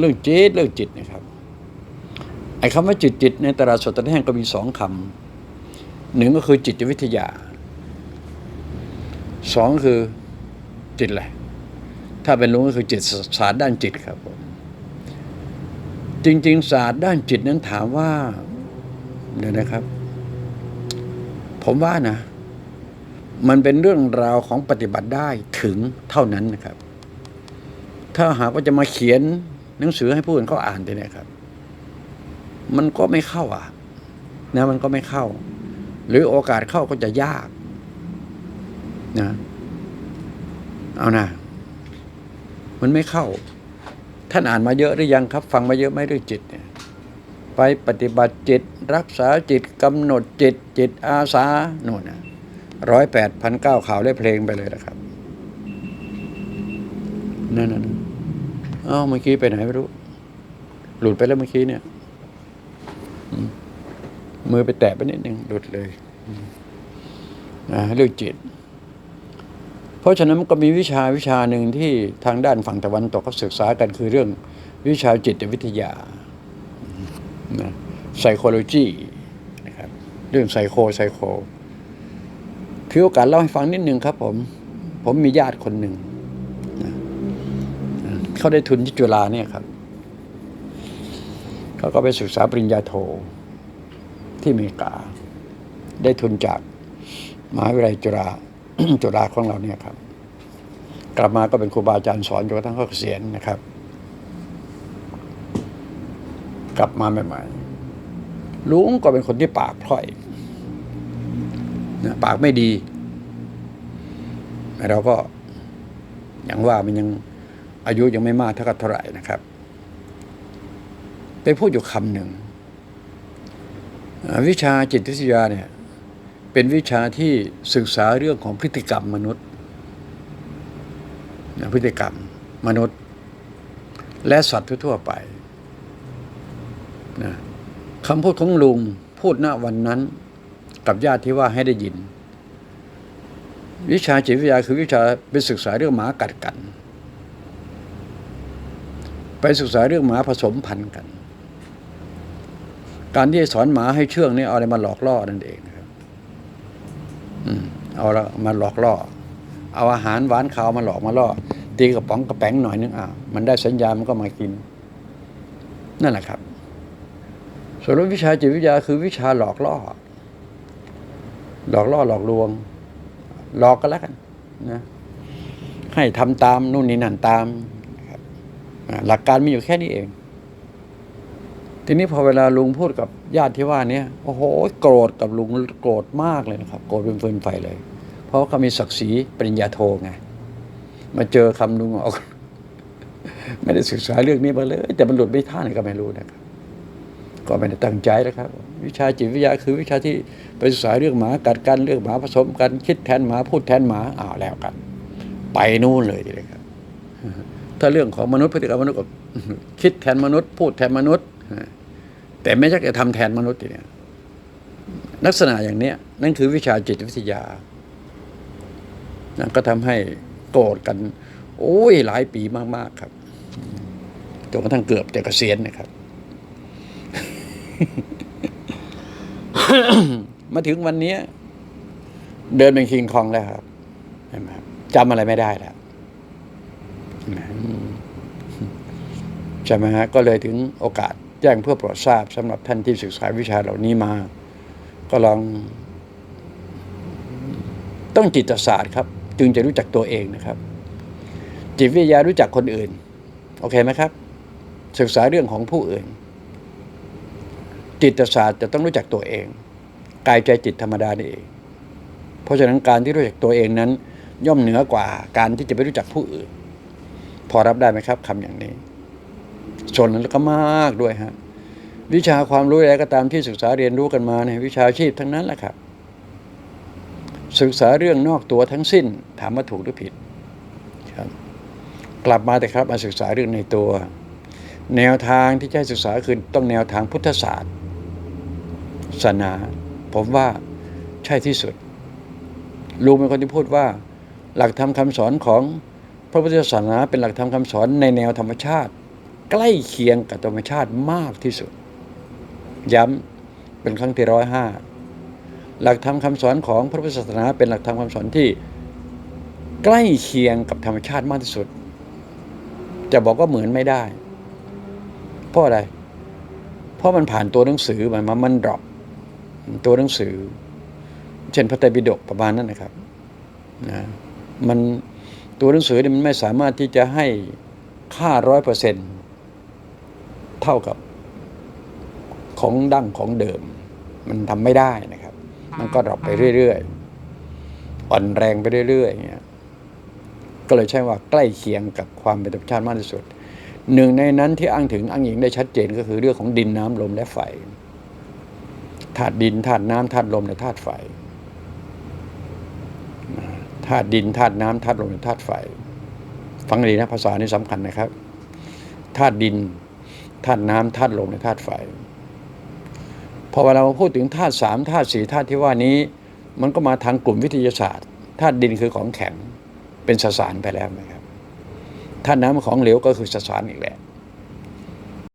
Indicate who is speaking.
Speaker 1: เรื่องจิตเรื่องจิตนะครับไอ้คำว่าจิตจิตในตลาดสดตลาดแห้งก็มีสองคำหนึ่งก็คือจิตวิทยาสองคือจิตอะไรถ้าเป็นลุงก็คือจิตศาสตร์ด้านจิตครับผมจริง ๆ ศาสตร์ด้านจิตนั้นถามว่าเดี๋ยวนะครับ ผมว่านะ มันเป็นเรื่องราวของปฏิบัติได้ถึงเท่านั้นนะครับ ถ้าหากว่าจะมาเขียน หนังสือให้ผู้อื่นเขาอ่านไปเนี่ยครับ มันก็ไม่เข้าอะนะมันก็ไม่เข้า หรือโอกาสเข้าก็จะยากนะเอานะมันไม่เข้า ท่านอ่านมาเยอะหรือยังครับ ฟังมาเยอะไหมเรื่องจิตเนี่ยไปปฏิบัติจิต รักษาจิตกำหนดจิต จิตอาสาโน่นนะร้อยแปดพันเก้าข่าวและเพลงไปเลยนะครับนั่นน่ะ อ้าเมื่อกี้ไปไหนไม่รู้ หลุดไปแล้วเมื่อกี้เนี่ยมือไปแตะไปนิดหนึ่งหลุดเลยอืมอ่าเรื่องจิต เพราะฉะนั้นมันก็มีวิชาวิชาหนึ่งที่ทางด้านฝั่งตะวันตกเขาศึกษากันคือเรื่องวิชาจิตวิทยานะ psychology นะครับเรื่องไซโคไซโคคือโอกาสเล่าให้ฟังนิดหนึ่งครับผม ผมมีญาติคนหนึ่ง เขาได้ทุนที่จุฬาเนี่ยครับเขาก็ไปศึกษาปริญญาโทที่อเมริกา ได้ทุนจากมหาวิทยาลัยจุฬาจุฬาของเราเนี่ยครับ กลับมาก็เป็นครูบาอาจารย์สอนจนกระทั่งเขาเกษียณนะครับ กลับมาใหม่ๆลุงก็เป็นคนที่ปากพร่อยนะปากไม่ดีแต่เราก็อย่างว่ามันยัง อายุยังไม่มากเท่ากับเท่าไหร่นะครับ ไปพูดอยู่คำหนึ่ง วิชาจิตวิทยาเนี่ยเป็นวิชาที่ศึกษาเรื่องของพฤติกรรมมนุษย์พฤติกรรมมนุษย์ และสัตว์ทั่วไปนะคำพูดของลุงพูดณวันนั้น กับญาติที่ว่าให้ได้ยิน วิชาจิตวิทยาคือวิชาไปศึกษาเรื่องหมากัดกัน ไปศึกษาเรื่องหมาผสมพันธุ์กัน การที่สอนหมาให้เชื่องนี่เอาอะไรมาหลอกล่อนั่นเองนะครับเอาละมาหลอกล่อ เอาอาหารหวานขาวมาหลอกมาล่อ ตีกระป๋องกระแป้งหน่อยนึงอะมันได้สัญญามันก็มากิน นั่นแหละครับ ส่วนวิชาจิตวิทยาคือวิชาหลอกล่อ หลอกล่อหลอกลวง หลอกกันแล้วกันนะให้ทำตามนู่นนี่นั่นตาม หลักการมีอยู่แค่นี้เอง ทีนี้พอเวลาลุงพูดกับญาติที่ว่าเนี้ยโอ้โหโกรธกับลุงโกรธมากเลยนะครับ โกรธเป็นฟืนไฟเลย เพราะว่าเขามีศักดิ์ศรีปริญญาโทไงมาเจอคำลุงออกไม่ได้ศึกษาเรื่องนี้มาเลย แต่มันหลุดไม่ท่านก็ไม่รู้นะครับ ก็ไม่ได้ตั้งใจนะครับ วิชาจิตวิทยาคือวิชาที่ไปศึกษาเรื่องหมากัดกันเรื่องหมาผสมกันคิดแทนหมาพูดแทนหมาอ้าวแล้วกัน ไปนู่นเลยทีเดียวครับ ถ้าเรื่องของมนุษย์พฤติกรรมมนุษย์ก็คิดแทนมนุษย์ พูดแทนมนุษย์ แต่ไม่ใช่จะทำแทนมนุษย์ทีเนี่ยลักษณะอย่างเนี้ยนั่นคือวิชาจิตวิทยานะก็ทำให้โกรธกัน โอ้ยหลายปีมาก ๆ ครับจนกระทั่งเกือบจะเกษียณนะครับ มาถึงวันเนี้ยเดินเป็นคิงคองแล้วครับเห็นไหมครับจำอะไรไม่ได้แล้ว ใช่ไหมฮะก็เลยถึงโอกาสแจ้งเพื่อโปรดทราบสำหรับท่านที่ศึกษาวิชาเหล่านี้มา ก็ลอง ต้องจิตศาสตร์ครับ จึงจะรู้จักตัวเองนะครับ จิตวิทยารู้จักคนอื่น โอเคไหมครับ ศึกษาเรื่องของผู้อื่น จิตศาสตร์จะต้องรู้จักตัวเอง กายใจจิตธรรมดานี่เอง เพราะฉะนั้นการที่รู้จักตัวเองนั้น ย่อมเหนือกว่าการที่จะไปรู้จักผู้อื่น พอรับได้ไหมครับคำอย่างนี้ ส่วนนั้นก็มากด้วยฮะวิชาความรู้อะไรก็ตามที่ศึกษาเรียนรู้กันมาเนี่ยวิชาชีพทั้งนั้นแหละครับ ศึกษาเรื่องนอกตัวทั้งสิ้น ถามว่าถูกหรือผิดครับ กลับมาแต่ครับมาศึกษาเรื่องในตัว แนวทางที่จะให้ศึกษาคือต้องแนวทางพุทธศาสตร์ศาสนา ผมว่าใช่ที่สุดลุงเป็นคนที่พูดว่า หลักธรรมคำสอนของ พระพุทธศาสนาเป็นหลักธรรมคำสอนในแนวธรรมชาติ ใกล้เคียงกับธรรมชาติมากที่สุด ย้ำเป็นครั้งที่ร้อยห้าหลักธรรมคำสอนของพระพุทธศาสนา เป็นหลักธรรมคำสอนที่ใกล้เคียงกับธรรมชาติมากที่สุด จะบอกว่าเหมือนไม่ได้ เพราะอะไร เพราะมันผ่านตัวหนังสือมันมามันดรอปตัวหนังสือ เช่นพระไตรปิฎกประมาณนั้นนะครับนะมัน ตัวหนังสือเนี่ยมันไม่สามารถที่จะให้ค่าร้อยเปอร์เซ็นเท่ากับของดั้งของเดิม มันทำไม่ได้นะครับ มันก็ดรอปไปเรื่อยๆอ่อนแรงไปเรื่อยๆอย่างเงี้ยก็เลยใช่ว่าใกล้เคียงกับความเป็นธรรมชาติมากที่สุด หนึ่งในนั้นที่อ้างถึงอ้างอิงได้ชัดเจนก็คือเรื่องของดินน้ำลมและไฟธาตุดินธาตุน้ำธาตุลมและธาตุไฟธาตุดินธาตุน้ำธาตุลมและธาตุไฟฟังดีนะภาษานี้สำคัญนะครับธาตุดินธาตุน้ำธาตุลมและธาตุไฟพอเวลาเราพูดถึงธาตุสามธาตุสี่ธาตุที่ว่านี้ มันก็มาทางกลุ่มวิทยาศาสตร์ธาตุดินคือของแข็งเป็นสสารไปแล้วนะครับธาตุน้ำของเหลวก็คือสสารอีกแหละ